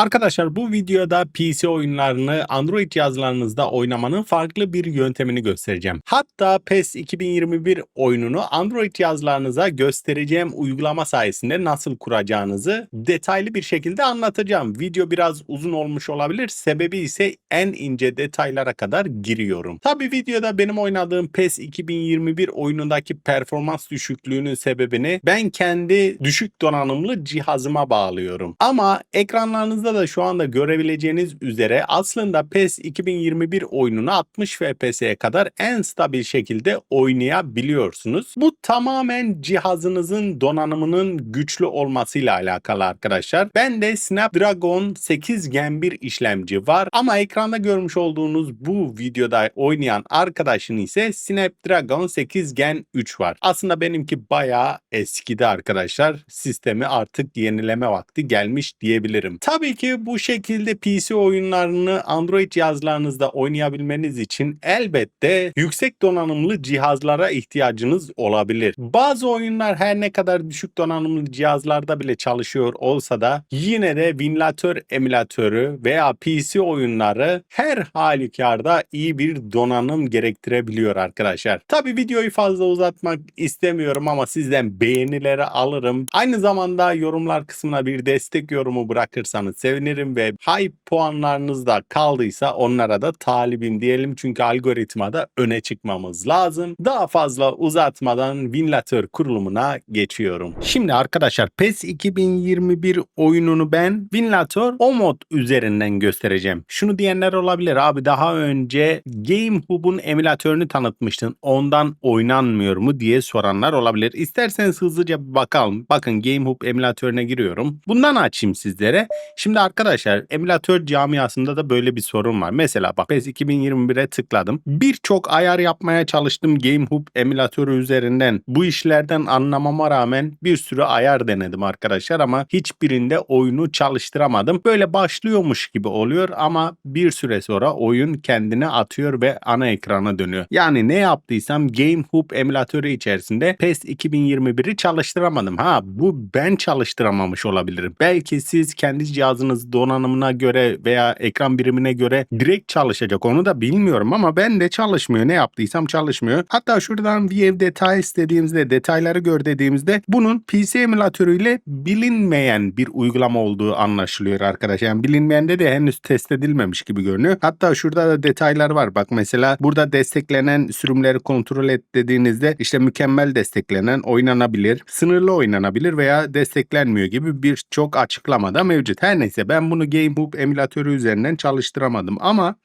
Arkadaşlar bu videoda PC oyunlarını Android cihazlarınızda oynamanın farklı bir yöntemini göstereceğim. Hatta PES 2021 oyununu Android cihazlarınıza göstereceğim uygulama sayesinde nasıl kuracağınızı detaylı bir şekilde anlatacağım. Video biraz uzun olmuş olabilir. Sebebi ise en ince detaylara kadar giriyorum. Tabi videoda benim oynadığım PES 2021 oyunundaki performans düşüklüğünün sebebini ben kendi düşük donanımlı cihazıma bağlıyorum. Ama ekranlarınızda da şu anda görebileceğiniz üzere aslında PES 2021 oyununu 60 FPS'ye kadar en stabil şekilde oynayabiliyorsunuz. Bu tamamen cihazınızın donanımının güçlü olmasıyla alakalı arkadaşlar. Ben de Snapdragon 8 Gen bir işlemci var ama ekranda görmüş olduğunuz bu videoda oynayan arkadaşın ise Snapdragon 8 Gen 3 var. Aslında benimki bayağı eskidi arkadaşlar. Sistemi artık yenileme vakti gelmiş diyebilirim. Tabii ki bu şekilde PC oyunlarını Android cihazlarınızda oynayabilmeniz için elbette yüksek donanımlı cihazlara ihtiyacınız olabilir. Bazı oyunlar her ne kadar düşük donanımlı cihazlarda bile çalışıyor olsa da yine de Winlatör emülatörü veya PC oyunları her halükarda iyi bir donanım gerektirebiliyor arkadaşlar. Tabii videoyu fazla uzatmak istemiyorum ama sizden beğenileri alırım. Aynı zamanda yorumlar kısmına bir destek yorumu bırakırsanız sevinirim ve hype puanlarınız da kaldıysa onlara da talibim diyelim çünkü algoritmada öne çıkmamız lazım. Daha fazla uzatmadan Winlatör kurulumuna geçiyorum. Şimdi arkadaşlar PES 2021 oyununu ben Winlatör o mod üzerinden göstereceğim. Şunu diyenler olabilir abi daha önce GameHub'un emülatörünü tanıtmıştın ondan oynanmıyor mu diye soranlar olabilir. İsterseniz hızlıca bir bakalım. Bakın GameHub emülatörüne giriyorum. Bundan açayım sizlere. Şimdi arkadaşlar emülatör camiasında da böyle bir sorun var. Mesela bak PES 2021'e tıkladım. Birçok ayar yapmaya çalıştım GameHub emülatörü üzerinden. Bu işlerden anlamama rağmen bir sürü ayar denedim arkadaşlar ama hiçbirinde oyunu çalıştıramadım. Böyle başlıyormuş gibi oluyor ama bir süre sonra oyun kendine atıyor ve ana ekrana dönüyor. Yani ne yaptıysam GameHub emülatörü içerisinde PES 2021'i çalıştıramadım. Ha bu ben çalıştıramamış olabilirim. Belki siz kendi cihazınız donanımına göre veya ekran birimine göre direkt çalışacak onu da bilmiyorum ama ben de çalışmıyor. Ne yaptıysam çalışmıyor. Hatta şuradan View Details dediğimizde detayları gör dediğimizde bunun PC emülatörüyle bilinmeyen bir uygulama olduğu anlaşılıyor arkadaşlar. Yani bilinmeyende de henüz test edilmemiş gibi görünüyor. Hatta şurada da detaylar var. Bak mesela burada desteklenen sürümleri kontrol et dediğinizde işte mükemmel desteklenen oynanabilir, sınırlı oynanabilir veya desteklenmiyor gibi birçok açıklamada mevcut. Her neyse ben bunu GameHub emülatörü üzerinden çalıştıramadım ama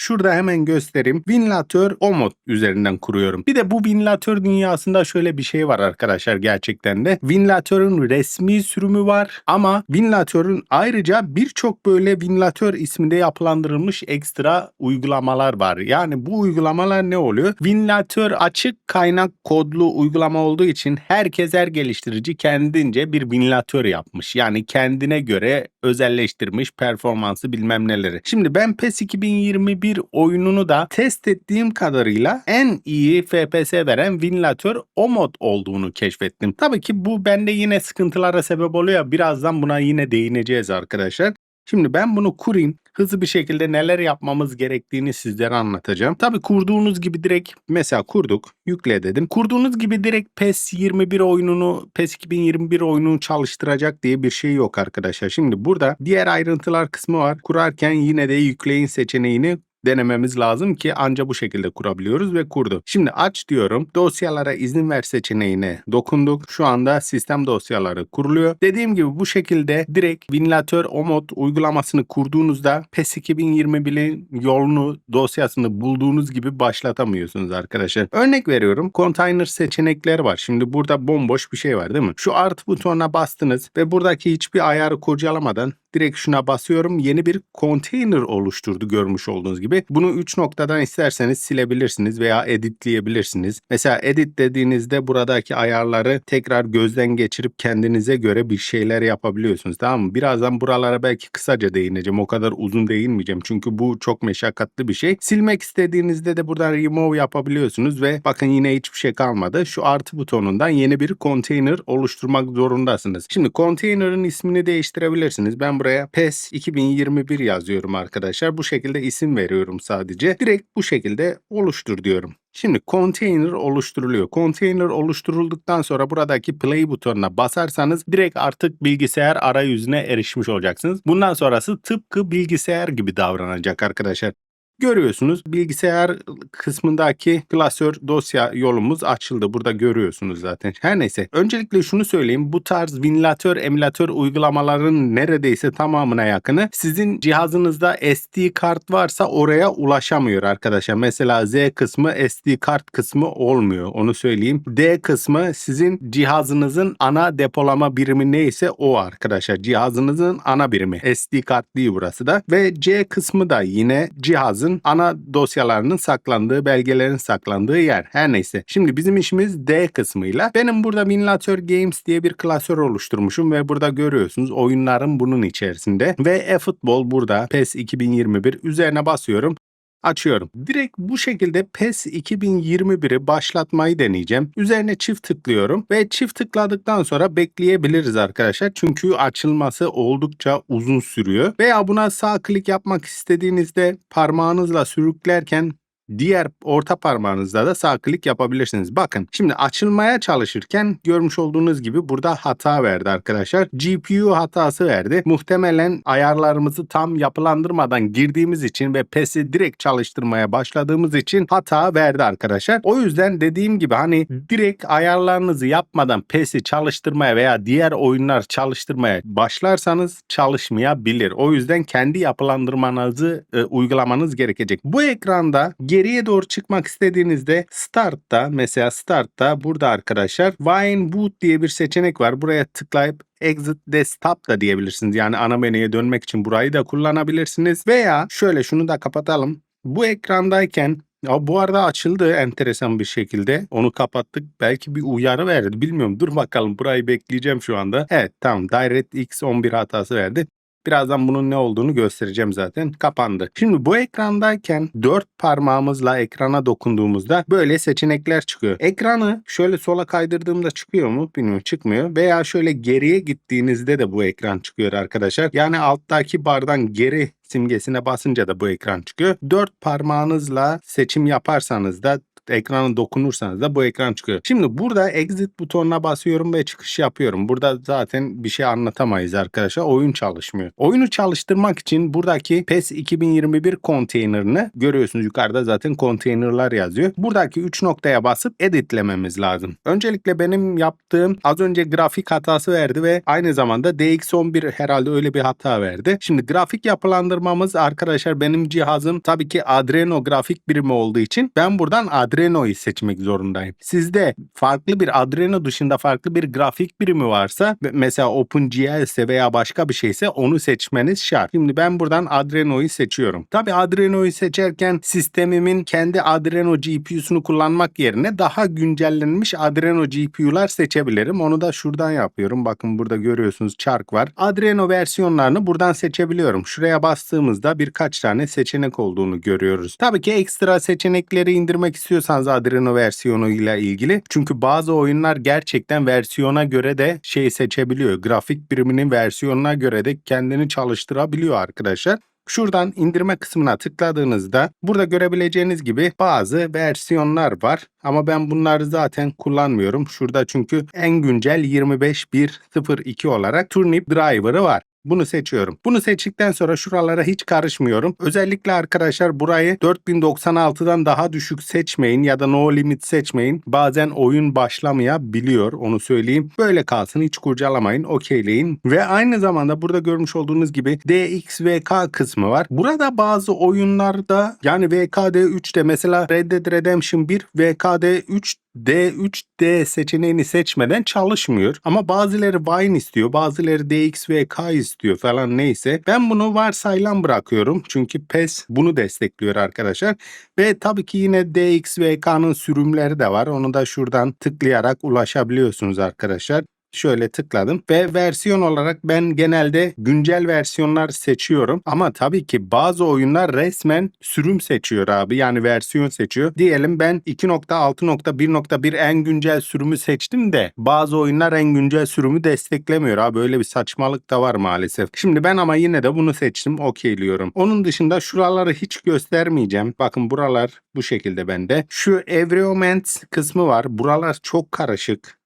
Şurada hemen göstereyim. Winlatör o mod üzerinden kuruyorum. Bir de bu Winlatör dünyasında şöyle bir şey var arkadaşlar gerçekten de. Winlatör'ün resmi sürümü var ama Winlatör'ün ayrıca birçok böyle Winlatör isminde yapılandırılmış ekstra uygulamalar var. Yani bu uygulamalar ne oluyor? Winlatör açık kaynak kodlu uygulama olduğu için herkes her geliştirici kendince bir Winlatör yapmış. Yani kendine göre özelleştirmiş performansı bilmem neleri. Şimdi ben PES 2021 bir oyununu da test ettiğim kadarıyla en iyi FPS veren Winlatör o mod olduğunu keşfettim. Tabii ki bu bende yine sıkıntılara sebep oluyor. Birazdan buna yine değineceğiz arkadaşlar. Şimdi ben bunu kurayım. Hızlı bir şekilde neler yapmamız gerektiğini sizlere anlatacağım. Tabii kurduğunuz gibi direkt mesela kurduk, yükle dedim. Kurduğunuz gibi direkt PES 21 oyununu, PES 2021 oyununu çalıştıracak diye bir şey yok arkadaşlar. Şimdi burada diğer ayrıntılar kısmı var. Kurarken yine de yükleyin seçeneğini denememiz lazım ki anca bu şekilde kurabiliyoruz ve kurdu. Şimdi aç diyorum. Dosyalara izin ver seçeneğine dokunduk. Şu anda sistem dosyaları kuruluyor. Dediğim gibi bu şekilde direkt Winlatör OMOD uygulamasını kurduğunuzda PES 2021'in yolunu dosyasını bulduğunuz gibi başlatamıyorsunuz arkadaşlar. Örnek veriyorum. Container seçenekleri var. Şimdi burada bomboş bir şey var değil mi? Şu artı butonuna bastınız ve buradaki hiçbir ayarı kurcalamadan direkt şuna basıyorum. Yeni bir container oluşturdu görmüş olduğunuz gibi. Bunu 3 noktadan isterseniz silebilirsiniz veya editleyebilirsiniz. Mesela edit dediğinizde buradaki ayarları tekrar gözden geçirip kendinize göre bir şeyler yapabiliyorsunuz. Tamam mı? Birazdan buralara belki kısaca değineceğim. O kadar uzun değinmeyeceğim. Çünkü bu çok meşakkatli bir şey. Silmek istediğinizde de buradan remove yapabiliyorsunuz ve bakın yine hiçbir şey kalmadı. Şu artı butonundan yeni bir container oluşturmak zorundasınız. Şimdi container'ın ismini değiştirebilirsiniz. Ben buraya PES 2021 yazıyorum arkadaşlar. Bu şekilde isim veriyorum sadece. Direkt bu şekilde oluştur diyorum. Şimdi container oluşturuluyor. Container oluşturulduktan sonra buradaki play butonuna basarsanız direkt artık bilgisayar arayüzüne erişmiş olacaksınız. Bundan sonrası tıpkı bilgisayar gibi davranacak arkadaşlar. Görüyorsunuz bilgisayar kısmındaki klasör dosya yolumuz açıldı. Burada görüyorsunuz zaten. Her neyse. Öncelikle şunu söyleyeyim. Bu tarz Winlatör, emülatör uygulamaların neredeyse tamamına yakını sizin cihazınızda SD kart varsa oraya ulaşamıyor arkadaşlar. Mesela Z kısmı SD kart kısmı olmuyor. Onu söyleyeyim. D kısmı sizin cihazınızın ana depolama birimi neyse o arkadaşlar. Cihazınızın ana birimi. SD kart değil burası da. Ve C kısmı da yine cihazın ana dosyalarının saklandığı, belgelerin saklandığı yer. Her neyse. Şimdi bizim işimiz D kısmıyla. Benim burada Winlatör Games diye bir klasör oluşturmuşum ve burada görüyorsunuz oyunlarım bunun içerisinde. Ve e-futbol burada PES 2021 üzerine basıyorum. Açıyorum. Direkt bu şekilde PES 2021'i başlatmayı deneyeceğim. Üzerine çift tıklıyorum ve çift tıkladıktan sonra bekleyebiliriz arkadaşlar. Çünkü açılması oldukça uzun sürüyor. Veya buna sağ klik yapmak istediğinizde parmağınızla sürüklerken Diğer orta parmağınızla da sağ klik yapabilirsiniz. Bakın şimdi açılmaya çalışırken görmüş olduğunuz gibi burada hata verdi arkadaşlar. GPU hatası verdi. Muhtemelen ayarlarımızı tam yapılandırmadan girdiğimiz için ve PES'i direkt çalıştırmaya başladığımız için hata verdi arkadaşlar. O yüzden dediğim gibi hani direkt ayarlarınızı yapmadan PES'i çalıştırmaya veya diğer oyunlar çalıştırmaya başlarsanız çalışmayabilir. O yüzden kendi yapılandırmanızı e, uygulamanız gerekecek. Bu ekranda geriye doğru çıkmak istediğinizde Start'ta mesela Start'ta burada arkadaşlar Wine Boot diye bir seçenek var. Buraya tıklayıp Exit Desktop da diyebilirsiniz. Yani ana menüye dönmek için burayı da kullanabilirsiniz. Veya şöyle şunu da kapatalım. Bu ekrandayken ya bu arada açıldı enteresan bir şekilde. Onu kapattık. Belki bir uyarı verdi. Bilmiyorum. Dur bakalım. Burayı bekleyeceğim şu anda. Evet tamam. DirectX 11 hatası verdi. Birazdan bunun ne olduğunu göstereceğim zaten. Kapandı. Şimdi bu ekrandayken dört parmağımızla ekrana dokunduğumuzda böyle seçenekler çıkıyor. Ekranı şöyle sola kaydırdığımda çıkıyor mu? Bilmiyorum çıkmıyor. Veya şöyle geriye gittiğinizde de bu ekran çıkıyor arkadaşlar. Yani alttaki bardan geri simgesine basınca da bu ekran çıkıyor. Dört parmağınızla seçim yaparsanız da ekrana dokunursanız da bu ekran çıkıyor. Şimdi burada exit butonuna basıyorum ve çıkış yapıyorum. Burada zaten bir şey anlatamayız arkadaşlar. Oyun çalışmıyor. Oyunu çalıştırmak için buradaki PES 2021 konteynerini görüyorsunuz yukarıda zaten konteynerlar yazıyor. Buradaki 3 noktaya basıp editlememiz lazım. Öncelikle benim yaptığım az önce grafik hatası verdi ve aynı zamanda DX11 herhalde öyle bir hata verdi. Şimdi grafik yapılandırmamız arkadaşlar benim cihazım tabii ki Adreno grafik birimi olduğu için ben buradan Adreno Adreno'yu seçmek zorundayım. Sizde farklı bir Adreno dışında farklı bir grafik birimi varsa mesela OpenGL ise veya başka bir şeyse onu seçmeniz şart. Şimdi ben buradan Adreno'yu seçiyorum. Tabi Adreno'yu seçerken sistemimin kendi Adreno GPU'sunu kullanmak yerine daha güncellenmiş Adreno GPU'lar seçebilirim. Onu da şuradan yapıyorum. Bakın burada görüyorsunuz çark var. Adreno versiyonlarını buradan seçebiliyorum. Şuraya bastığımızda birkaç tane seçenek olduğunu görüyoruz. Tabii ki ekstra seçenekleri indirmek istiyorsanız Adreno versiyonu ile ilgili. Çünkü bazı oyunlar gerçekten versiyona göre de şey seçebiliyor. Grafik biriminin versiyonuna göre de kendini çalıştırabiliyor arkadaşlar. Şuradan indirme kısmına tıkladığınızda burada görebileceğiniz gibi bazı versiyonlar var. Ama ben bunları zaten kullanmıyorum. Şurada çünkü en güncel 25.1.02 olarak Turnip Driver'ı var. Bunu seçiyorum. Bunu seçtikten sonra şuralara hiç karışmıyorum. Özellikle arkadaşlar burayı 4096'dan daha düşük seçmeyin ya da no limit seçmeyin. Bazen oyun başlamayabiliyor onu söyleyeyim. Böyle kalsın hiç kurcalamayın okeyleyin. Ve aynı zamanda burada görmüş olduğunuz gibi DXVK kısmı var. Burada bazı oyunlarda yani VKD 3'te mesela Red Dead Redemption 1 VKD 3 D3D seçeneğini seçmeden çalışmıyor. Ama bazıları Wine istiyor, bazıları DX ve K istiyor falan neyse. Ben bunu varsayılan bırakıyorum. Çünkü PES bunu destekliyor arkadaşlar. Ve tabii ki yine DX ve K'nın sürümleri de var. Onu da şuradan tıklayarak ulaşabiliyorsunuz arkadaşlar. Şöyle tıkladım ve versiyon olarak ben genelde güncel versiyonlar seçiyorum. Ama tabii ki bazı oyunlar resmen sürüm seçiyor abi. Yani versiyon seçiyor. Diyelim ben 2.6.1.1 en güncel sürümü seçtim de bazı oyunlar en güncel sürümü desteklemiyor abi. Böyle bir saçmalık da var maalesef. Şimdi ben ama yine de bunu seçtim. Okeyliyorum. Onun dışında şuraları hiç göstermeyeceğim. Bakın buralar bu şekilde bende. Şu environment kısmı var. Buralar çok karışık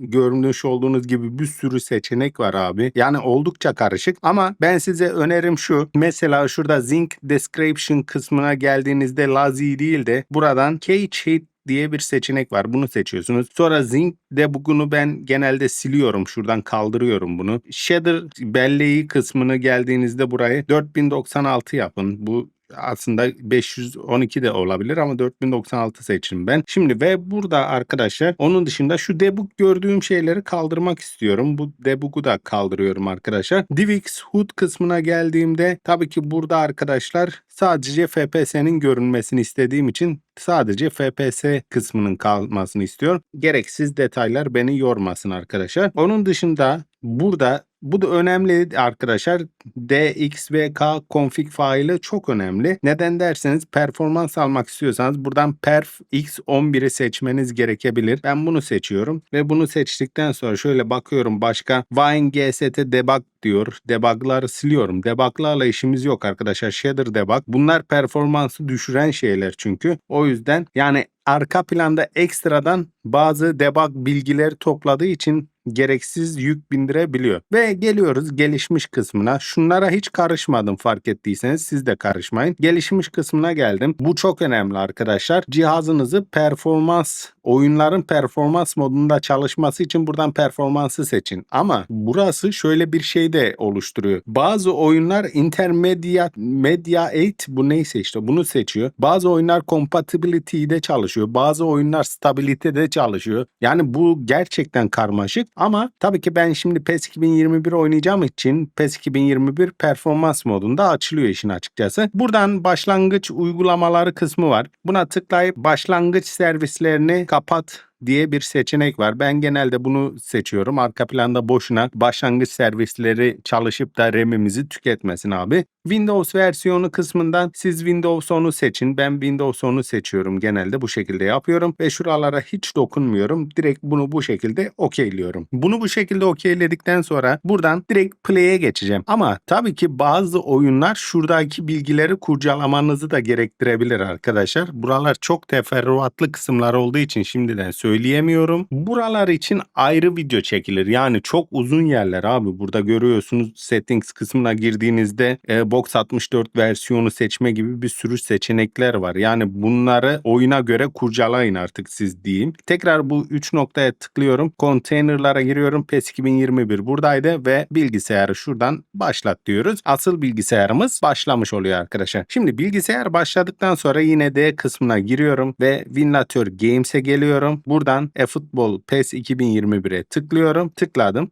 görmüş olduğunuz gibi bir sürü seçenek var abi. Yani oldukça karışık ama ben size önerim şu. Mesela şurada Zinc Description kısmına geldiğinizde Lazy değil de buradan Hit diye bir seçenek var. Bunu seçiyorsunuz. Sonra Zinc debug'unu ben genelde siliyorum. Şuradan kaldırıyorum bunu. Shader belleği kısmını geldiğinizde burayı 4096 yapın. Bu aslında 512 de olabilir ama 4096 seçtim ben. Şimdi ve burada arkadaşlar onun dışında şu debug gördüğüm şeyleri kaldırmak istiyorum. Bu debug'u da kaldırıyorum arkadaşlar. DivX HUD kısmına geldiğimde tabii ki burada arkadaşlar sadece FPS'nin görünmesini istediğim için sadece FPS kısmının kalmasını istiyorum. Gereksiz detaylar beni yormasın arkadaşlar. Onun dışında burada bu da önemli arkadaşlar. DXVK config faili çok önemli. Neden derseniz performans almak istiyorsanız buradan perf x11'i seçmeniz gerekebilir. Ben bunu seçiyorum ve bunu seçtikten sonra şöyle bakıyorum başka Wine GST debug diyor. Debug'ları siliyorum. Debug'larla işimiz yok arkadaşlar. Shader debug. Bunlar performansı düşüren şeyler çünkü. O yüzden yani arka planda ekstradan bazı debug bilgileri topladığı için gereksiz yük bindirebiliyor. Ve geliyoruz gelişmiş kısmına. Şunlara hiç karışmadım fark ettiyseniz siz de karışmayın. Gelişmiş kısmına geldim. Bu çok önemli arkadaşlar. Cihazınızı performans, oyunların performans modunda çalışması için buradan performansı seçin. Ama burası şöyle bir şey de oluşturuyor. Bazı oyunlar intermediate media 8 bu neyse işte bunu seçiyor. Bazı oyunlar compatibility'de çalışıyor. Bazı oyunlar stability'de çalışıyor. Yani bu gerçekten karmaşık ama tabii ki ben şimdi PES 2021 oynayacağım için PES 2021 performans modunda açılıyor işin açıkçası. Buradan başlangıç uygulamaları kısmı var. Buna tıklayıp başlangıç servislerini kapat diye bir seçenek var. Ben genelde bunu seçiyorum. Arka planda boşuna başlangıç servisleri çalışıp da RAM'imizi tüketmesin abi. Windows versiyonu kısmından siz Windows 10'u seçin. Ben Windows 10'u seçiyorum. Genelde bu şekilde yapıyorum ve şuralara hiç dokunmuyorum. Direkt bunu bu şekilde okeyliyorum. Bunu bu şekilde okeyledikten sonra buradan direkt play'e geçeceğim. Ama tabii ki bazı oyunlar şuradaki bilgileri kurcalamanızı da gerektirebilir arkadaşlar. Buralar çok teferruatlı kısımlar olduğu için şimdiden söyleyemiyorum. Buralar için ayrı video çekilir. Yani çok uzun yerler abi. Burada görüyorsunuz settings kısmına girdiğinizde e, Box 64 versiyonu seçme gibi bir sürü seçenekler var. Yani bunları oyuna göre kurcalayın artık siz diyeyim. Tekrar bu 3 noktaya tıklıyorum. Container'lara giriyorum. PES 2021 buradaydı ve bilgisayarı şuradan başlat diyoruz. Asıl bilgisayarımız başlamış oluyor arkadaşlar. Şimdi bilgisayar başladıktan sonra yine D kısmına giriyorum ve Winlator Games'e geliyorum. Buradan eFootball PES 2021'e tıklıyorum. Tıkladım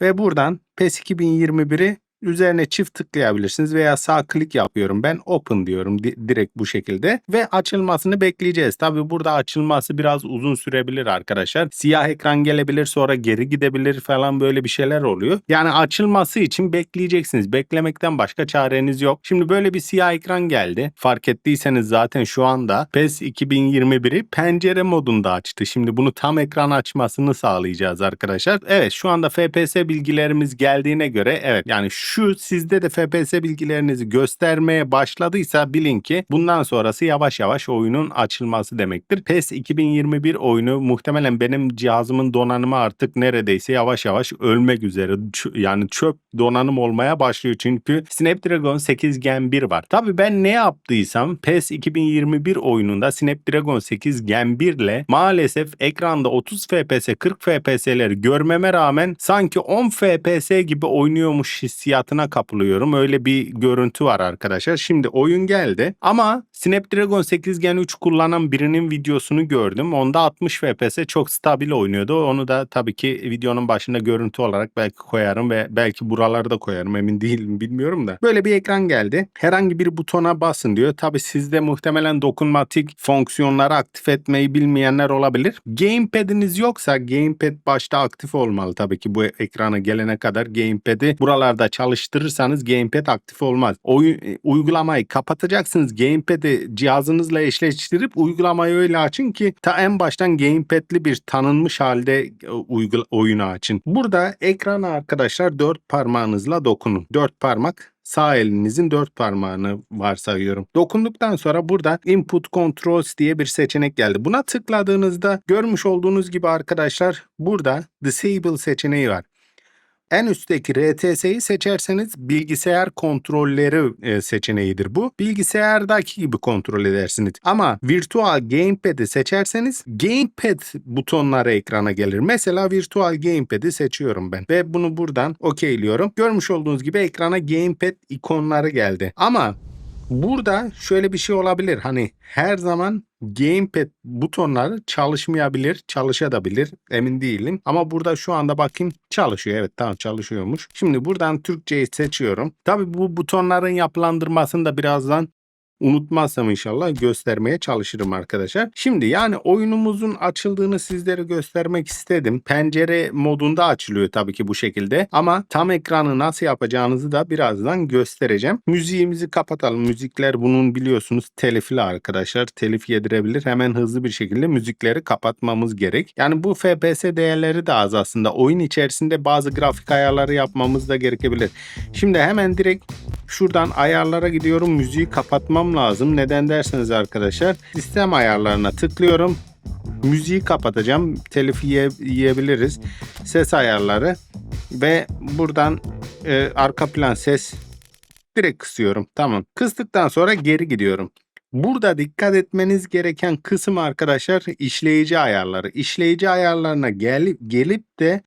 ve buradan PES 2021'i üzerine çift tıklayabilirsiniz veya sağ klik yapıyorum ben open diyorum di- direkt bu şekilde ve açılmasını bekleyeceğiz. Tabi burada açılması biraz uzun sürebilir arkadaşlar. Siyah ekran gelebilir sonra geri gidebilir falan böyle bir şeyler oluyor. Yani açılması için bekleyeceksiniz. Beklemekten başka çareniz yok. Şimdi böyle bir siyah ekran geldi. Fark ettiyseniz zaten şu anda PES 2021'i pencere modunda açtı. Şimdi bunu tam ekran açmasını sağlayacağız arkadaşlar. Evet şu anda FPS bilgilerimiz geldiğine göre evet yani şu sizde de FPS bilgilerinizi göstermeye başladıysa bilin ki bundan sonrası yavaş yavaş oyunun açılması demektir. PES 2021 oyunu muhtemelen benim cihazımın donanımı artık neredeyse yavaş yavaş ölmek üzere. Yani çöp donanım olmaya başlıyor çünkü Snapdragon 8 Gen 1 var. Tabi ben ne yaptıysam PES 2021 oyununda Snapdragon 8 Gen 1 ile maalesef ekranda 30 FPS 40 FPS'leri görmeme rağmen sanki 10 FPS gibi oynuyormuş hissiyatına kapılıyorum. Öyle bir görüntü var arkadaşlar. Şimdi oyun geldi ama Snapdragon 8 Gen 3 kullanan birinin videosunu gördüm. Onda 60 FPS çok stabil oynuyordu. Onu da tabii ki videonun başında görüntü olarak belki koyarım ve belki buralara koyarım emin değilim bilmiyorum da. Böyle bir ekran geldi. Herhangi bir butona basın diyor. Tabi sizde muhtemelen dokunmatik fonksiyonları aktif etmeyi bilmeyenler olabilir. Gamepad'iniz yoksa Gamepad başta aktif olmalı tabii ki bu ekrana gelene kadar Gamepad'i buralarda çalıştırırsanız Gamepad aktif olmaz. E, uygulamayı kapatacaksınız. Gamepad'i cihazınızla eşleştirip uygulamayı öyle açın ki ta en baştan Gamepad'li bir tanınmış halde e, uygula, oyunu açın. Burada ekrana arkadaşlar dört parmağınızla dokunun. Dört parmak sağ elinizin dört parmağını varsayıyorum. Dokunduktan sonra burada Input Controls diye bir seçenek geldi. Buna tıkladığınızda görmüş olduğunuz gibi arkadaşlar burada Disable seçeneği var. En üstteki RTS'yi seçerseniz bilgisayar kontrolleri e, seçeneğidir bu. Bilgisayardaki gibi kontrol edersiniz. Ama Virtual Gamepad'i seçerseniz Gamepad butonları ekrana gelir. Mesela Virtual Gamepad'i seçiyorum ben ve bunu buradan okeyliyorum. Görmüş olduğunuz gibi ekrana Gamepad ikonları geldi. Ama Burada şöyle bir şey olabilir. Hani her zaman gamepad butonları çalışmayabilir, çalışabilir. Emin değilim. Ama burada şu anda bakayım çalışıyor. Evet tamam çalışıyormuş. Şimdi buradan Türkçeyi seçiyorum. Tabii bu butonların yapılandırmasını da birazdan unutmazsam inşallah göstermeye çalışırım arkadaşlar. Şimdi yani oyunumuzun açıldığını sizlere göstermek istedim. Pencere modunda açılıyor tabii ki bu şekilde ama tam ekranı nasıl yapacağınızı da birazdan göstereceğim. Müziğimizi kapatalım. Müzikler bunun biliyorsunuz telifli arkadaşlar. Telif yedirebilir. Hemen hızlı bir şekilde müzikleri kapatmamız gerek. Yani bu FPS değerleri de az aslında. Oyun içerisinde bazı grafik ayarları yapmamız da gerekebilir. Şimdi hemen direkt şuradan ayarlara gidiyorum. Müziği kapatmam lazım. Neden derseniz arkadaşlar sistem ayarlarına tıklıyorum. Müziği kapatacağım. Telif yiye, yiyebiliriz. Ses ayarları ve buradan e, arka plan ses direkt kısıyorum. Tamam. Kıstıktan sonra geri gidiyorum. Burada dikkat etmeniz gereken kısım arkadaşlar işleyici ayarları. İşleyici ayarlarına gelip gelip de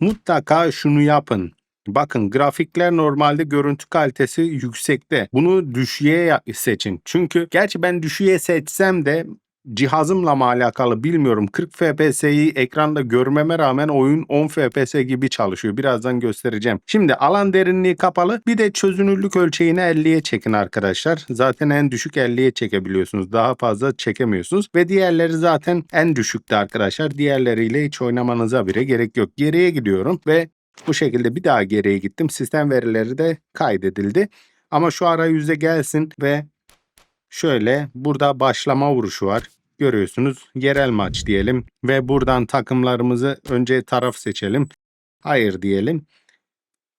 mutlaka şunu yapın. Bakın grafikler normalde görüntü kalitesi yüksekte. Bunu düşüğe seçin. Çünkü gerçi ben düşüğe seçsem de cihazımla mı alakalı bilmiyorum. 40 FPS'yi ekranda görmeme rağmen oyun 10 FPS gibi çalışıyor. Birazdan göstereceğim. Şimdi alan derinliği kapalı. Bir de çözünürlük ölçeğini 50'ye çekin arkadaşlar. Zaten en düşük 50'ye çekebiliyorsunuz. Daha fazla çekemiyorsunuz. Ve diğerleri zaten en düşükte arkadaşlar. Diğerleriyle hiç oynamanıza bile gerek yok. Geriye gidiyorum ve bu şekilde bir daha geriye gittim. Sistem verileri de kaydedildi. Ama şu arayüze gelsin ve şöyle burada başlama vuruşu var. Görüyorsunuz yerel maç diyelim ve buradan takımlarımızı önce taraf seçelim. Hayır diyelim.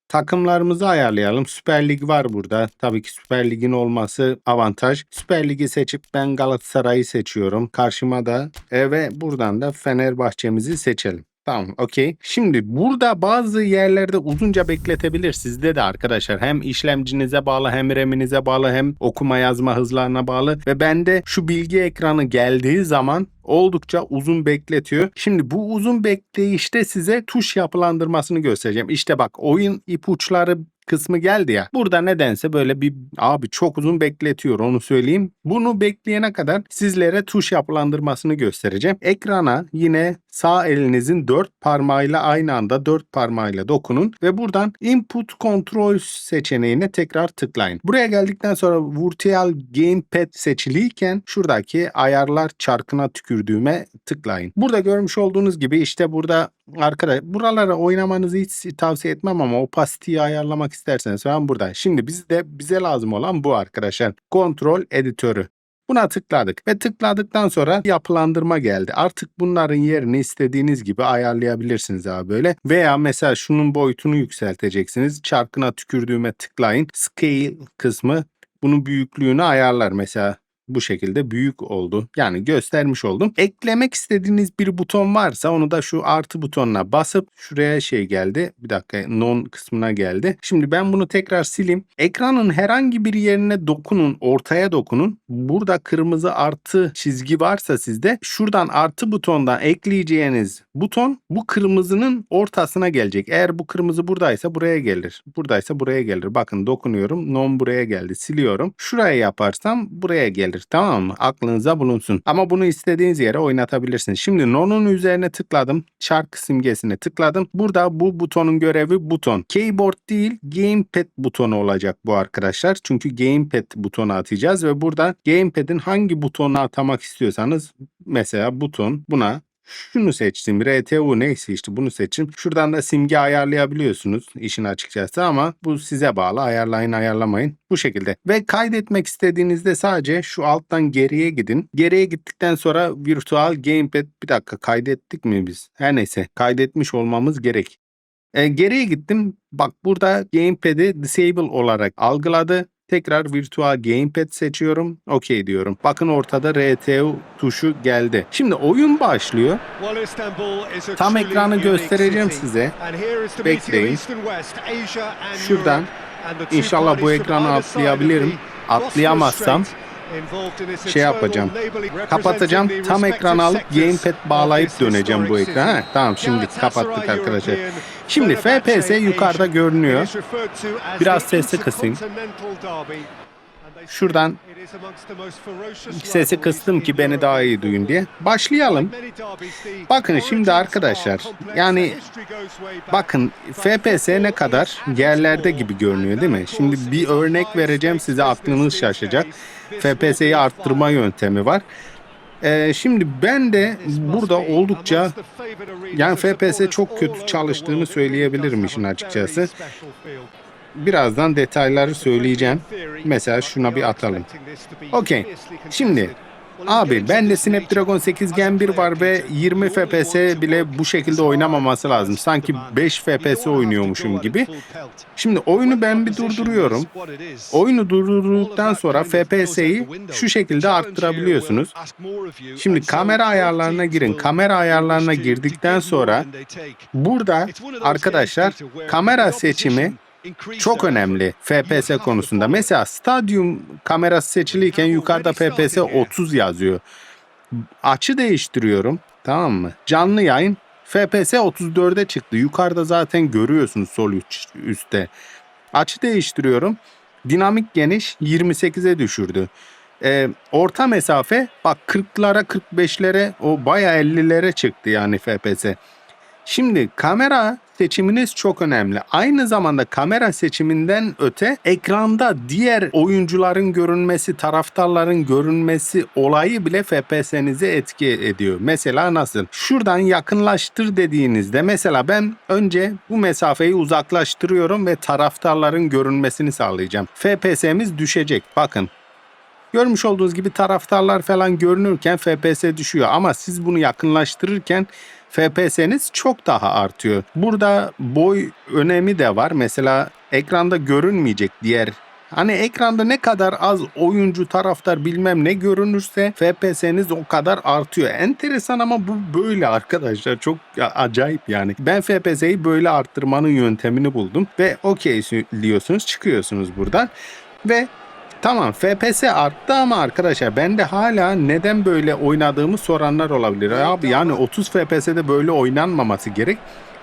Takımlarımızı ayarlayalım. Süper Lig var burada. Tabii ki Süper Lig'in olması avantaj. Süper Lig'i seçip ben Galatasaray'ı seçiyorum. Karşıma da e, ve buradan da Fenerbahçe'mizi seçelim. Tamam okey. Şimdi burada bazı yerlerde uzunca bekletebilir sizde de arkadaşlar. Hem işlemcinize bağlı hem RAM'inize bağlı hem okuma yazma hızlarına bağlı. Ve bende şu bilgi ekranı geldiği zaman oldukça uzun bekletiyor. Şimdi bu uzun bekleyişte size tuş yapılandırmasını göstereceğim. İşte bak oyun ipuçları kısmı geldi ya. Burada nedense böyle bir abi çok uzun bekletiyor onu söyleyeyim. Bunu bekleyene kadar sizlere tuş yapılandırmasını göstereceğim. Ekrana yine sağ elinizin dört parmağıyla aynı anda dört parmağıyla dokunun ve buradan Input Control seçeneğine tekrar tıklayın. Buraya geldikten sonra Virtual Gamepad seçiliyken şuradaki ayarlar çarkına tükürdüğüme tıklayın. Burada görmüş olduğunuz gibi işte burada arkadaş buralara oynamanızı hiç tavsiye etmem ama opacity'yi ayarlamak isterseniz falan burada. Şimdi bizde bize lazım olan bu arkadaşlar. Kontrol editörü. Buna tıkladık ve tıkladıktan sonra yapılandırma geldi. Artık bunların yerini istediğiniz gibi ayarlayabilirsiniz abi böyle. Veya mesela şunun boyutunu yükselteceksiniz. Çarkına tükürdüğüme tıklayın. Scale kısmı bunun büyüklüğünü ayarlar. Mesela bu şekilde büyük oldu. Yani göstermiş oldum. Eklemek istediğiniz bir buton varsa onu da şu artı butonuna basıp şuraya şey geldi. Bir dakika non kısmına geldi. Şimdi ben bunu tekrar sileyim. Ekranın herhangi bir yerine dokunun. Ortaya dokunun. Burada kırmızı artı çizgi varsa sizde şuradan artı butondan ekleyeceğiniz buton bu kırmızının ortasına gelecek. Eğer bu kırmızı buradaysa buraya gelir. Buradaysa buraya gelir. Bakın dokunuyorum. Non buraya geldi. Siliyorum. Şuraya yaparsam buraya gelir. Demektir. Tamam mı? Aklınıza bulunsun. Ama bunu istediğiniz yere oynatabilirsiniz. Şimdi No'nun üzerine tıkladım. Şarkı simgesine tıkladım. Burada bu butonun görevi buton. Keyboard değil Gamepad butonu olacak bu arkadaşlar. Çünkü Gamepad butonu atacağız ve burada Gamepad'in hangi butonunu atamak istiyorsanız mesela buton buna şunu seçtim. RTU neyse işte bunu seçin. Şuradan da simge ayarlayabiliyorsunuz işin açıkçası ama bu size bağlı. Ayarlayın ayarlamayın. Bu şekilde. Ve kaydetmek istediğinizde sadece şu alttan geriye gidin. Geriye gittikten sonra virtual gamepad bir dakika kaydettik mi biz? Her neyse kaydetmiş olmamız gerek. E, geriye gittim. Bak burada gamepad'i disable olarak algıladı. Tekrar virtual gamepad seçiyorum. OK diyorum. Bakın ortada RTU tuşu geldi. Şimdi oyun başlıyor. Tam ekranı göstereceğim size. Bekleyin. Şuradan İnşallah bu ekranı atlayabilirim. Atlayamazsam şey yapacağım. Kapatacağım. Tam ekranı alıp gamepad bağlayıp döneceğim bu ekrana. Ha, tamam şimdi kapattık arkadaşlar. Şimdi FPS yukarıda görünüyor. Biraz sesi kısayım. Şuradan sesi kıstım ki beni daha iyi duyun diye. Başlayalım. Bakın şimdi arkadaşlar yani Bakın FPS ne kadar yerlerde gibi görünüyor değil mi? Şimdi bir örnek vereceğim size aklınız şaşacak. FPS'yi arttırma yöntemi var. Ee, şimdi ben de burada oldukça yani FPS çok kötü çalıştığını söyleyebilirim işin açıkçası. Birazdan detayları söyleyeceğim. Mesela şuna bir atalım. Okey. Şimdi Abi bende Snapdragon 8 Gen 1 var ve 20 FPS bile bu şekilde oynamaması lazım. Sanki 5 FPS oynuyormuşum gibi. Şimdi oyunu ben bir durduruyorum. Oyunu durdurduktan sonra FPS'yi şu şekilde arttırabiliyorsunuz. Şimdi kamera ayarlarına girin. Kamera ayarlarına girdikten sonra burada arkadaşlar kamera seçimi çok önemli FPS konusunda. Mesela stadyum kamerası seçiliyken yukarıda FPS 30 yazıyor. Açı değiştiriyorum. Tamam mı? Canlı yayın FPS 34'e çıktı. Yukarıda zaten görüyorsunuz sol üst- üstte. Açı değiştiriyorum. Dinamik geniş 28'e düşürdü. Ee, orta mesafe bak 40'lara 45'lere o baya 50'lere çıktı yani FPS. Şimdi kamera seçiminiz çok önemli. Aynı zamanda kamera seçiminden öte ekranda diğer oyuncuların görünmesi, taraftarların görünmesi olayı bile FPS'nizi etki ediyor. Mesela nasıl? Şuradan yakınlaştır dediğinizde mesela ben önce bu mesafeyi uzaklaştırıyorum ve taraftarların görünmesini sağlayacağım. FPS'miz düşecek. Bakın Görmüş olduğunuz gibi taraftarlar falan görünürken FPS düşüyor ama siz bunu yakınlaştırırken FPS'niz çok daha artıyor. Burada boy önemi de var. Mesela ekranda görünmeyecek diğer Hani ekranda ne kadar az oyuncu, taraftar bilmem ne görünürse FPS'niz o kadar artıyor. Enteresan ama bu böyle arkadaşlar. Çok acayip yani. Ben FPS'yi böyle arttırmanın yöntemini buldum. Ve okey diyorsunuz çıkıyorsunuz buradan. Ve Tamam FPS arttı ama arkadaşlar ben de hala neden böyle oynadığımı soranlar olabilir. Abi yani 30 FPS'de böyle oynanmaması gerek.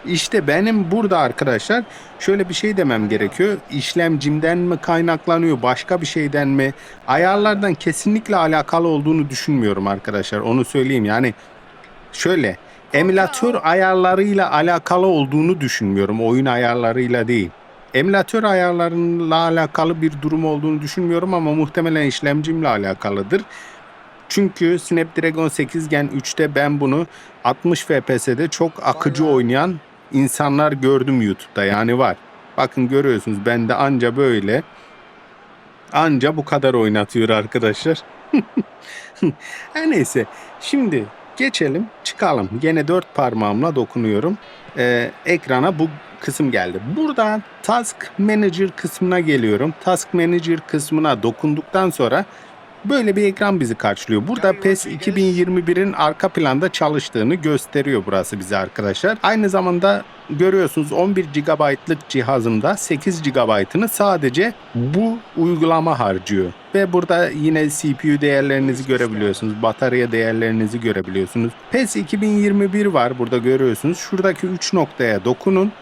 İşte benim burada arkadaşlar şöyle bir şey demem gerekiyor. İşlemcimden mi kaynaklanıyor, başka bir şeyden mi? Ayarlardan kesinlikle alakalı olduğunu düşünmüyorum arkadaşlar. Onu söyleyeyim. Yani şöyle emülatör ayarlarıyla alakalı olduğunu düşünmüyorum. Oyun ayarlarıyla değil. Emülatör ayarlarıyla alakalı bir durum olduğunu düşünmüyorum ama muhtemelen işlemcimle alakalıdır. Çünkü Snapdragon 8 Gen 3'te ben bunu 60 FPS'de çok akıcı oynayan insanlar gördüm YouTube'da yani var. Bakın görüyorsunuz bende anca böyle anca bu kadar oynatıyor arkadaşlar. Her neyse şimdi geçelim çıkalım. Yine dört parmağımla dokunuyorum. Ee, ekrana bu kısım geldi. Burada Task Manager kısmına geliyorum. Task Manager kısmına dokunduktan sonra böyle bir ekran bizi karşılıyor. Burada PES 2021'in arka planda çalıştığını gösteriyor burası bize arkadaşlar. Aynı zamanda görüyorsunuz 11 GB'lık cihazımda 8 GB'ını sadece bu uygulama harcıyor. Ve burada yine CPU değerlerinizi görebiliyorsunuz. Batarya değerlerinizi görebiliyorsunuz. PES 2021 var burada görüyorsunuz. Şuradaki 3 noktaya dokunun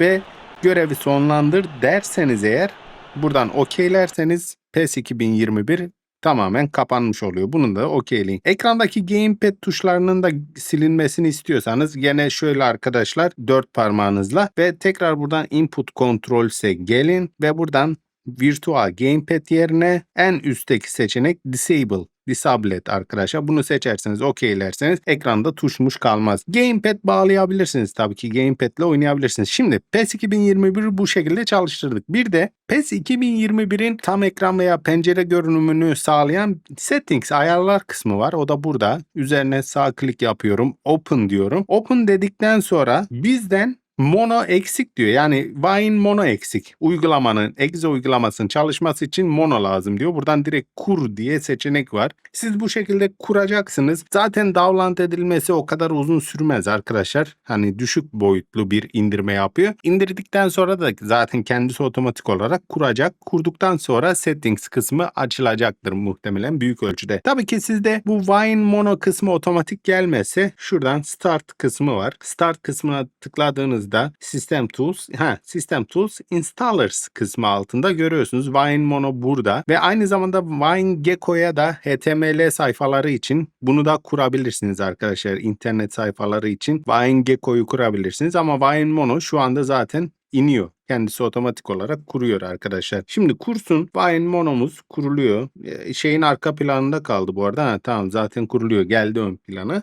ve görevi sonlandır derseniz eğer buradan okeylerseniz PES 2021 tamamen kapanmış oluyor. Bunu da okeyleyin. Ekrandaki gamepad tuşlarının da silinmesini istiyorsanız gene şöyle arkadaşlar dört parmağınızla ve tekrar buradan input controls'e gelin ve buradan virtual gamepad yerine en üstteki seçenek disable disable et arkadaşlar. Bunu seçerseniz okeylerseniz ekranda tuşmuş kalmaz. Gamepad bağlayabilirsiniz tabii ki gamepad ile oynayabilirsiniz. Şimdi PES 2021 bu şekilde çalıştırdık. Bir de PES 2021'in tam ekran veya pencere görünümünü sağlayan settings ayarlar kısmı var. O da burada. Üzerine sağ klik yapıyorum. Open diyorum. Open dedikten sonra bizden mono eksik diyor. Yani Wine mono eksik. Uygulamanın, exe uygulamasının çalışması için mono lazım diyor. Buradan direkt kur diye seçenek var. Siz bu şekilde kuracaksınız. Zaten download edilmesi o kadar uzun sürmez arkadaşlar. Hani düşük boyutlu bir indirme yapıyor. İndirdikten sonra da zaten kendisi otomatik olarak kuracak. Kurduktan sonra settings kısmı açılacaktır muhtemelen büyük ölçüde. Tabii ki sizde bu Wine mono kısmı otomatik gelmezse şuradan start kısmı var. Start kısmına tıkladığınız da System Tools, ha System Tools Installers kısmı altında görüyorsunuz. Wine Mono burada ve aynı zamanda Wine Gecko'ya da HTML sayfaları için bunu da kurabilirsiniz arkadaşlar. İnternet sayfaları için Wine Gecko'yu kurabilirsiniz ama Wine Mono şu anda zaten iniyor. Kendisi otomatik olarak kuruyor arkadaşlar. Şimdi kursun Wine Mono'muz kuruluyor. Ee, Şeyin arka planında kaldı bu arada. Ha, tamam zaten kuruluyor. Geldi ön plana.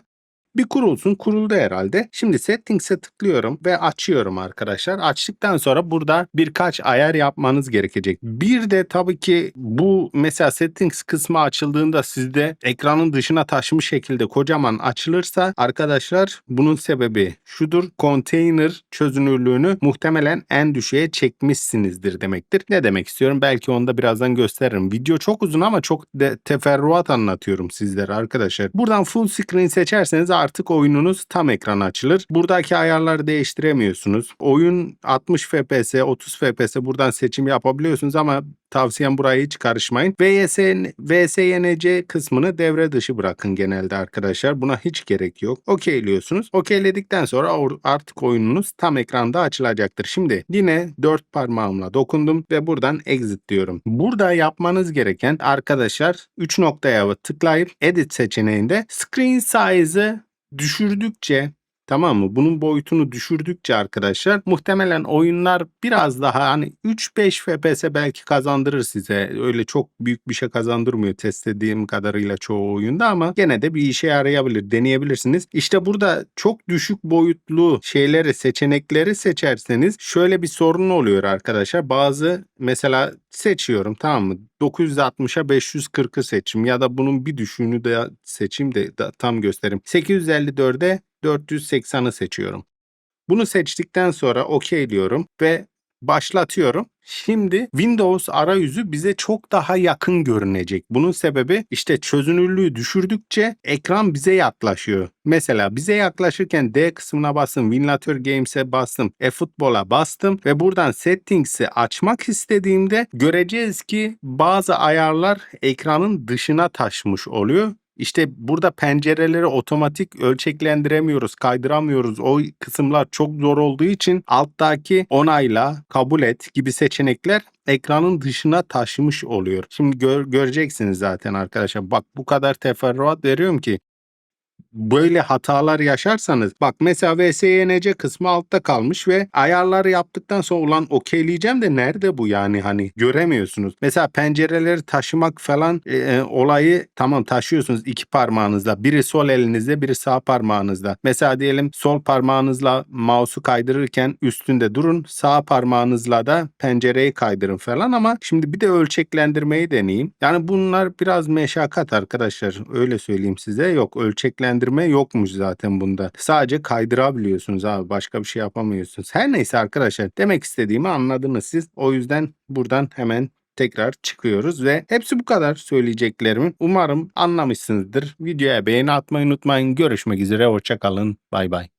Bir kurulsun. Kuruldu herhalde. Şimdi settings'e tıklıyorum ve açıyorum arkadaşlar. Açtıktan sonra burada birkaç ayar yapmanız gerekecek. Bir de tabii ki bu mesela settings kısmı açıldığında sizde ekranın dışına taşmış şekilde kocaman açılırsa arkadaşlar bunun sebebi şudur. Container çözünürlüğünü muhtemelen en düşüğe çekmişsinizdir demektir. Ne demek istiyorum? Belki onu da birazdan gösteririm. Video çok uzun ama çok de teferruat anlatıyorum sizlere arkadaşlar. Buradan full screen seçerseniz artık oyununuz tam ekran açılır. Buradaki ayarları değiştiremiyorsunuz. Oyun 60 FPS, 30 FPS buradan seçim yapabiliyorsunuz ama tavsiyem buraya hiç karışmayın. VSN, VSYNC kısmını devre dışı bırakın genelde arkadaşlar. Buna hiç gerek yok. Okeyliyorsunuz. Okeyledikten sonra artık oyununuz tam ekranda açılacaktır. Şimdi yine dört parmağımla dokundum ve buradan exit diyorum. Burada yapmanız gereken arkadaşlar 3 noktaya tıklayıp edit seçeneğinde screen size'ı düşürdükçe Tamam mı? Bunun boyutunu düşürdükçe arkadaşlar muhtemelen oyunlar biraz daha hani 3-5 FPS belki kazandırır size. Öyle çok büyük bir şey kazandırmıyor test ettiğim kadarıyla çoğu oyunda ama gene de bir işe yarayabilir. Deneyebilirsiniz. İşte burada çok düşük boyutlu şeyleri, seçenekleri seçerseniz şöyle bir sorun oluyor arkadaşlar. Bazı mesela seçiyorum tamam mı? 960'a 540'ı seçim ya da bunun bir düşüğünü de seçeyim de da- tam göstereyim. 854'e 480'ı seçiyorum. Bunu seçtikten sonra OK diyorum ve başlatıyorum. Şimdi Windows arayüzü bize çok daha yakın görünecek. Bunun sebebi işte çözünürlüğü düşürdükçe ekran bize yaklaşıyor. Mesela bize yaklaşırken D kısmına bastım, Winlator Games'e bastım, eFootball'a bastım ve buradan Settings'i açmak istediğimde göreceğiz ki bazı ayarlar ekranın dışına taşmış oluyor. İşte burada pencereleri otomatik ölçeklendiremiyoruz, kaydıramıyoruz. O kısımlar çok zor olduğu için alttaki onayla, kabul et gibi seçenekler ekranın dışına taşımış oluyor. Şimdi gör- göreceksiniz zaten arkadaşlar. Bak bu kadar teferruat veriyorum ki böyle hatalar yaşarsanız bak mesela VSYNC kısmı altta kalmış ve ayarları yaptıktan sonra ulan okeyleyeceğim de nerede bu yani hani göremiyorsunuz. Mesela pencereleri taşımak falan e, e, olayı tamam taşıyorsunuz iki parmağınızla biri sol elinizde biri sağ parmağınızda. Mesela diyelim sol parmağınızla mouse'u kaydırırken üstünde durun sağ parmağınızla da pencereyi kaydırın falan ama şimdi bir de ölçeklendirmeyi deneyeyim. Yani bunlar biraz meşakkat arkadaşlar öyle söyleyeyim size yok ölçeklendirme yokmuş zaten bunda. Sadece kaydırabiliyorsunuz abi başka bir şey yapamıyorsunuz. Her neyse arkadaşlar demek istediğimi anladınız siz. O yüzden buradan hemen tekrar çıkıyoruz ve hepsi bu kadar söyleyeceklerimin. Umarım anlamışsınızdır. Videoya beğeni atmayı unutmayın. Görüşmek üzere. Hoşçakalın. Bay bay.